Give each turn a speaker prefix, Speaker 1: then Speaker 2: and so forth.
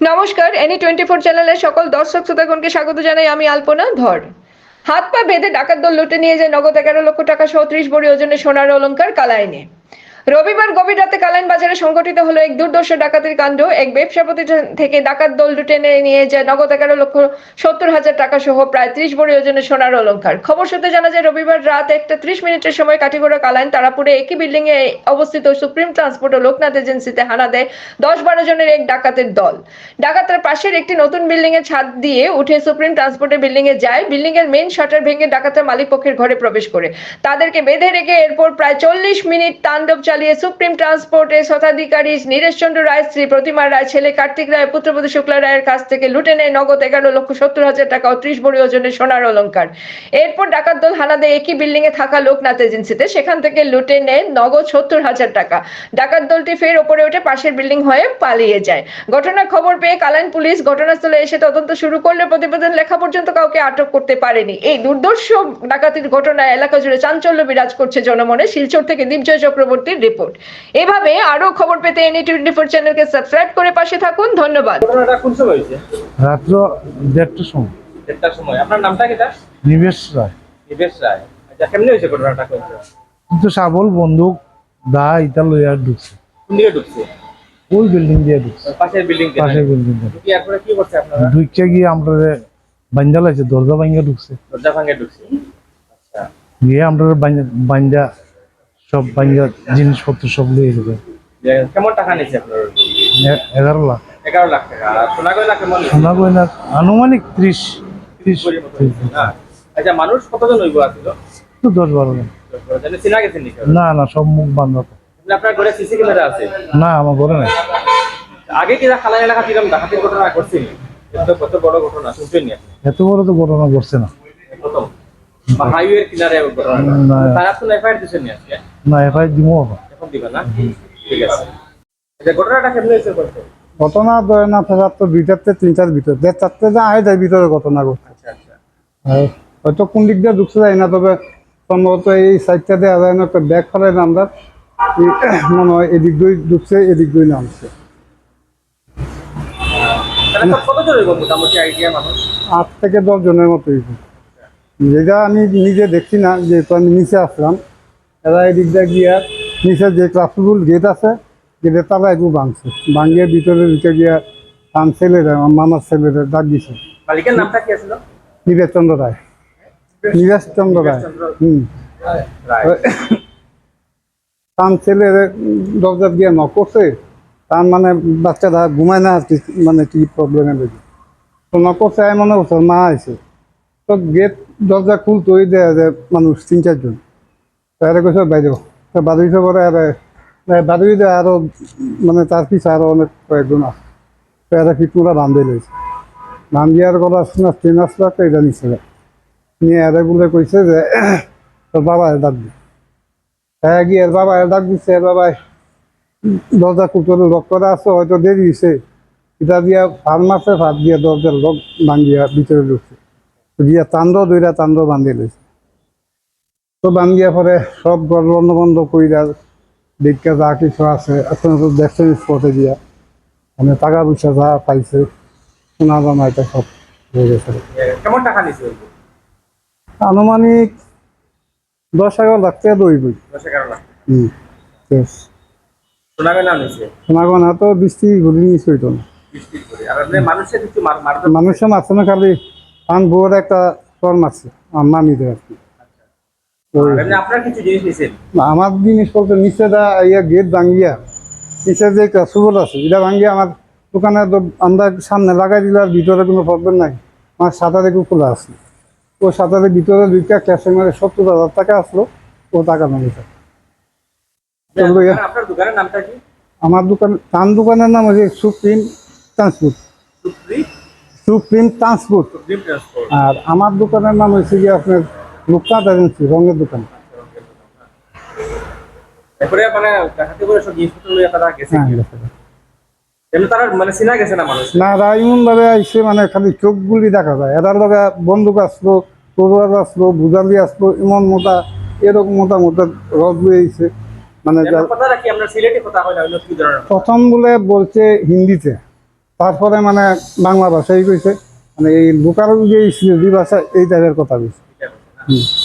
Speaker 1: নমস্কার any twenty four চ্যানেলের সকল দর্শক শ্রোতাগণকে স্বাগত জানাই আমি আলপনা ধর। হাত পা বেঁধে ডাকাত দল লুটে নিয়ে যায় নগদ এগারো লক্ষ টাকা সহ ত্রিশ বড়ি ওজনের সোনার অলঙ্কার কালাইনে। রবিবার গভীর রাতে কালাইন বাজারে সংগঠিত হলো এক দুর্দর্শ ডাকাতির কাণ্ড। এক ব্যবসা প্রতিষ্ঠান থেকে ডাকাত দল লুটে নিয়ে যায় নগদ এগারো লক্ষ সত্তর হাজার টাকা সহ প্রায় ত্রিশ বড়ি ওজনের সোনার অলংকার। খবর সূত্রে জানা যায়, রবিবার রাত একটা ত্রিশ মিনিটের সময় কাঠিগোড়া কালাইন তারাপুরে একই বিল্ডিং এ অবস্থিত সুপ্রিম ট্রান্সপোর্ট ও লোকনাথ এজেন্সিতে হানা দেয় দশ বারো জনের এক ডাকাতের দল। ডাকাতরা পাশের একটি নতুন বিল্ডিং এর ছাদ দিয়ে উঠে সুপ্রিম ট্রান্সপোর্টের বিল্ডিং এ যায়। বিল্ডিং এর মেন শাটার ভেঙে ডাকাতরা মালিক পক্ষের ঘরে প্রবেশ করে। তাদেরকে বেঁধে রেখে এরপর প্রায় চল্লিশ মিনিট তাণ্ডব চালিয়ে সুপ্রিম ট্রান্সপোর্টের শতাধিকারী নীরেশ চন্দ্র রায়, স্ত্রী প্রতিমা রায়, ছেলে কার্তিক রায়, পুত্রবধূ শুক্লা রায়ের কাছ থেকে লুটে নেয় নগদ এগারো লক্ষ সত্তর হাজার টাকা ও ত্রিশ বড়ি ওজনের সোনার অলংকার। এরপর ডাকাত দল হানা দেয় একই বিল্ডিং এ থাকা লোকনাথ এজেন্সিতে সেখান থেকে লুটে নেয় নগদ সত্তর হাজার টাকা। ডাকাত দলটি ফের ওপরে উঠে পাশের বিল্ডিং হয়ে পালিয়ে যায়। ঘটনার খবর পেয়ে কালাইন পুলিশ ঘটনাস্থলে এসে তদন্ত শুরু করলে প্রতিবেদন লেখা পর্যন্ত কাউকে আটক করতে পারেনি। এই দুর্দর্শ ডাকাতির ঘটনায় এলাকা জুড়ে চাঞ্চল্য বিরাজ করছে জনমনে শিলচর থেকে দীপজয় চক্রবর্তীর রিপোর্ট এভাবে আরও খবর পেতে এনি টোয়েন্টি ফোর চ্যানেলকে সাবস্ক্রাইব করে পাশে থাকুন। ধন্যবাদ।
Speaker 2: রাত্র দেড়টার সময়।
Speaker 3: দেড়টার সময়। আপনার নামটা কিটা
Speaker 2: নিবেশ রায়।
Speaker 3: নিবেশ রায়। আচ্ছা কেমনি হয়েছে ঘটনাটা?
Speaker 2: কিন্তু সাবল বন্দুক দা ইটা লইয়া ঢুকছে।
Speaker 3: কোন দিকে ঢুকছে?
Speaker 2: ওই বিল্ডিং দিয়ে ঢুকছে।
Speaker 3: পাশের বিল্ডিং
Speaker 2: পাশের বিল্ডিং দিয়ে।
Speaker 3: এরপরে কি করছে আপনারা?
Speaker 2: ঢুকে গিয়ে আমরা বাঞ্জা লাগছে দরজা ভাঙ্গা ঢুকছে।
Speaker 3: দরজা ভাঙে ঢুকছে। আচ্ছা।
Speaker 2: গিয়ে আমরা বাঞ্জা সব বাঞ্জা জিনিসপত্র সব লিয়ে যাবে।
Speaker 3: কেমন টাকা নিয়েছে আপনার?
Speaker 2: এগারো লাখ।
Speaker 3: এগারো লাখ টাকা। সোনা গয়না কেমন?
Speaker 2: সোনা গয়না আনুমানিক ত্রিশ ত্রিশ
Speaker 3: না? আচ্ছা মানুষ কতজন হইব আসলো
Speaker 2: তো দশ বারো
Speaker 3: জানি। চিনা গেছেন
Speaker 2: না না সব মুখ বান্ধব
Speaker 3: আপনার ঘরে সিসি ক্যামেরা আছে?
Speaker 2: না আমার ঘরে নাই।
Speaker 3: আগে কি খালা এলাকা দিলাম ডাকাতির ঘটনা তো কত বড় ঘটনা শুনছেন
Speaker 2: এত বড় তো ঘটনা ঘটছে না।
Speaker 3: হাইওয়ের কিনারে ঘটনা। তারা তো এফআইআর দিচ্ছেন নি আজকে?
Speaker 2: না এফআই দিব
Speaker 3: এখন দিবেন না? ঠিক আছে। আচ্ছা ঘটনাটা কেমন হয়েছে বলতো?
Speaker 4: ঘটনা ধরে না ফেরার তো দুইটাতে তিনটার ভিতরে। দেড় চারটে যা আয় যায় ভিতরে ঘটনা ঘটছে।
Speaker 3: আচ্ছা আচ্ছা।
Speaker 4: হয়তো কোন দিক দিয়ে ঢুকছে যায় না তবে সম্ভবত এই সাইডটা যায় না একটা ব্যাগ ফেলাই নামদার মনে হয় এদিক দুই ঢুকছে এদিক দুই নামছে। আট থেকে দশ জনের মতো যেটা আমি নিজে দেখছি না যেহেতু আমি নিচে আসলাম। এরা এদিক দিয়ে গিয়া নিচে যে ক্লাসরুম গেট আছে গেটের তালা একটু ভাঙছে। ভাঙিয়ে ভিতরে ঢুকে গিয়া তার ছেলেরা আমার মামার ছেলেরা ডাক দিছে।
Speaker 3: মালিকের নামটা কি আছিল?
Speaker 4: নিবেশ চন্দ্র রায়। নিবেশ চন্দ্র রায়। হুম তার ছেলে দরজা দিয়ে নক করছে। তার মানে বাচ্চারা ঘুমায় না আর কি মানে কি প্রবলেমে দেখি তো নক করছে আমি মনে করছে মা আছে তো গেট দরজা খুলতো ওই দেয়া যায় মানুষ তিন চারজন। তারা কৈছে বাদুইছে পরে আর বাদুই দেয় আরও মানে তার পিছে আরও অনেক কয়েকজন আছে। এরা ফিটমোরা বান্ধে লইছে বান্ধিয়ার কথা শোনা ট্রেন আসলো একটা এটা নিচ্ছে নিয়ে এরা বলে কইছে যে তোর বাবা ডাক দি। হ্যাঁ গিয়ে এর বাবা ডাক দিচ্ছে এর বাবা দরজা কুটোরে লক করা আছে, হয়তো দেরি হয়েছে এটা দিয়া ফার্ম আছে ফার দিয়ে দরজার লক ভাঙ্গিয়া ভিতরে ঢুকছে দিয়া তান্ড দুইটা তান্ড বান্ধি লইছে তো বান্ধিয়া পরে সব বন্ধ বন্ধ কইরা দেখা যা কিছু আছে আপনার তো দেখছেন স্পটে দিয়া মানে টাকা পয়সা যা পাইছে সোনা জানা এটা সব হয়ে গেছে।
Speaker 3: কেমন টাকা
Speaker 4: আনুমানিক দশ এগারো লাখ টাকা দইবই
Speaker 3: দশ এগারো লাখ
Speaker 4: হুম সোনাগনা তো বৃষ্টি ঘুরি নিচ হইতো না
Speaker 3: বৃষ্টির করে আর আপনি মানুষের কিছু
Speaker 4: মানুষের মারছে না খালি পান বউর একটা চর মারছে আমার মামিদের আর কি।
Speaker 3: আপনার কিছু জিনিস নিছেন?
Speaker 4: আমার জিনিস বলতে নিচে দা ইয়া গেট ভাঙ্গিয়া নিচে যে সুবল আছে এটা ভাঙ্গিয়া আমার দোকানে আমরা সামনে লাগাই দিলে আর ভিতরে কোনো প্রবলেম নাই। আমার সাঁতারে একটু খোলা আছে। ও সাঁতারের ভিতরে দুইটা ক্যাশে মারে সত্তর হাজার টাকা আসলো ও টাকা
Speaker 3: দোকানের
Speaker 4: আমার দোকান তান দোকানের নাম হচ্ছে সুপ্রিম ট্রান্সপোর্ট। সুপ্রিম? ট্রান্সপোর্ট। আর আমার দোকানের নাম হচ্ছে গিয়ে আপনার লোকনাথ এজেন্সি রঙের দোকান।
Speaker 3: এরপরে মানে হাতে করে সব জিনিসপত্র লইয়া তারা গেছে
Speaker 4: হ্যাঁ
Speaker 3: এমনি তারা মানে চিনা গেছে না মানুষ?
Speaker 4: না এরা এমন ভাবে আইসে মানে খালি চোখগুলি দেখা যায়। এরার লগে বন্দুক আসলো তরোয়ার আসলো বুঝালি আসলো এমন মোটা এরকম মোটা মোটা রদ মানে প্রথম বলে বলছে হিন্দিতে। তারপরে মানে বাংলা ভাষাই কইছে। মানে এই লোকাল যে ভাষা এই টাইপের কথা কইছে? হুম।